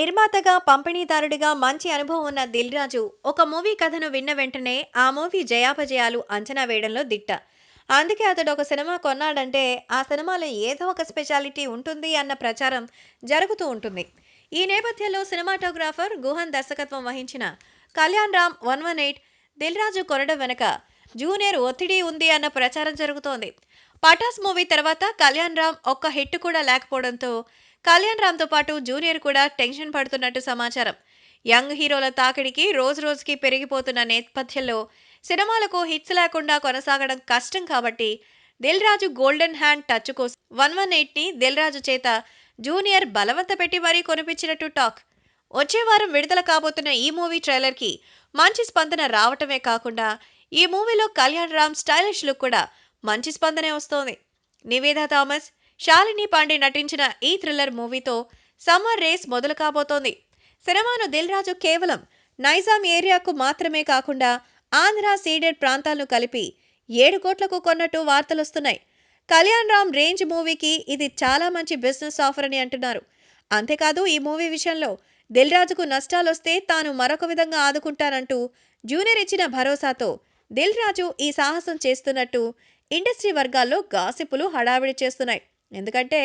నిర్మాతగా పంపిణీదారుడిగా మంచి అనుభవం ఉన్న దిల్ రాజు ఒక మూవీ కథను విన్న వెంటనే ఆ మూవీ జయాపజయాలు అంచనా వేయడంలో దిట్ట. అందుకే అతడు ఒక సినిమా కొన్నాడంటే ఆ సినిమాలో ఏదో ఒక స్పెషాలిటీ ఉంటుంది అన్న ప్రచారం జరుగుతూ ఉంటుంది. ఈ నేపథ్యంలో సినిమాటోగ్రాఫర్ గుహన్ దర్శకత్వం వహించిన Kalyan Ram one one eight Dil Raju కొనడం వెనుక జూనియర్ ఒత్తిడి ఉంది అన్న ప్రచారం జరుగుతోంది. పటాస్ మూవీ తర్వాత కళ్యాణ్ రామ్ ఒక్క హిట్ కూడా లేకపోవడంతో కళ్యాణ్ రామ్తో పాటు జూనియర్ కూడా టెన్షన్ పడుతున్నట్టు సమాచారం. యంగ్ హీరోల తాకిడికి రోజు రోజుకి పెరిగిపోతున్న నేపథ్యంలో సినిమాలకు హిట్స్ లేకుండా కొనసాగడం కష్టం కాబట్టి Dil Raju golden hand touch కోసం వన్ వన్ ఎయిట్ని దిల్ రాజు చేత జూనియర్ బలవంత పెట్టి మరీ కొనిపించినట్టు టాక్. వచ్చే వారం విడుదల కాబోతున్న ఈ మూవీ ట్రైలర్కి మంచి స్పందన రావటమే కాకుండా ఈ మూవీలో కళ్యాణ్ రామ్ స్టైలిష్ లుక్ కూడా మంచి స్పందనే వస్తోంది. నివేదా థామస్ శాలిని పాండే నటించిన ఈ థ్రిల్లర్ మూవీతో సమ్మర్ రేస్ మొదలు కాబోతోంది. సినిమాను దిల్ రాజు కేవలం నైజాం ఏరియాకు మాత్రమే కాకుండా ఆంధ్ర సీడెడ్ ప్రాంతాలను కలిపి ఏడు కోట్లకు కొన్నట్టు వార్తలొస్తున్నాయి కళ్యాణ్ రామ్ రేంజ్ మూవీకి ఇది చాలా మంచి బిజినెస్ ఆఫర్ అని అంటున్నారు. అంతేకాదు ఈ మూవీ విషయంలో దిల్ రాజుకు నష్టాలొస్తే తాను మరొక విధంగా ఆదుకుంటానంటూ జూనియర్ ఇచ్చిన భరోసాతో దిల్ రాజు ఈ సాహసం చేస్తున్నట్టు ఇండస్ట్రీ వర్గాల్లో గాసిపులు హడావిడి చేస్తున్నాయి. ఎందుకంటే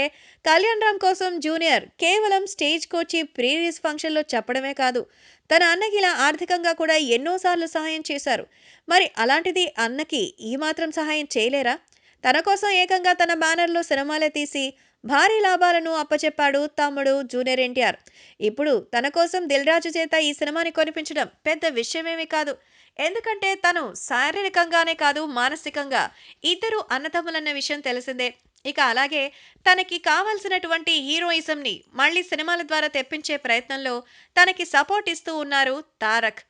కళ్యాణ్ రామ్ కోసం జూనియర్ కేవలం స్టేజ్ కోచి ప్రీవియస్ ఫంక్షన్లో చెప్పడమే కాదు. తన అన్నకి ఇలా ఆర్థికంగా కూడా ఎన్నోసార్లు సహాయం చేశారు. మరి అలాంటిది అన్నకి ఈ మాత్రం సహాయం చేయలేరా? తన కోసం ఏకంగా తన బ్యానర్లో సినిమాలే తీసి భారీ లాభాలను అప్పచెప్పాడు తమ్ముడు జూనియర్ ఎన్టీఆర్. ఇప్పుడు తన కోసం దిల్ రాజు చేత ఈ సినిమాని కొనిపించడం పెద్ద విషయమేమీ కాదు. ఎందుకంటే తను శారీరకంగానే కాదు మానసికంగా ఇద్దరు అన్నదమ్ములన్న విషయం తెలిసిందే. ఇక అలాగే తనకి కావాల్సినటువంటి హీరోయిజంని మళ్ళీ సినిమాల ద్వారా తెప్పించే ప్రయత్నంలో తనకి సపోర్ట్ ఇస్తూ ఉన్నారు తారక్.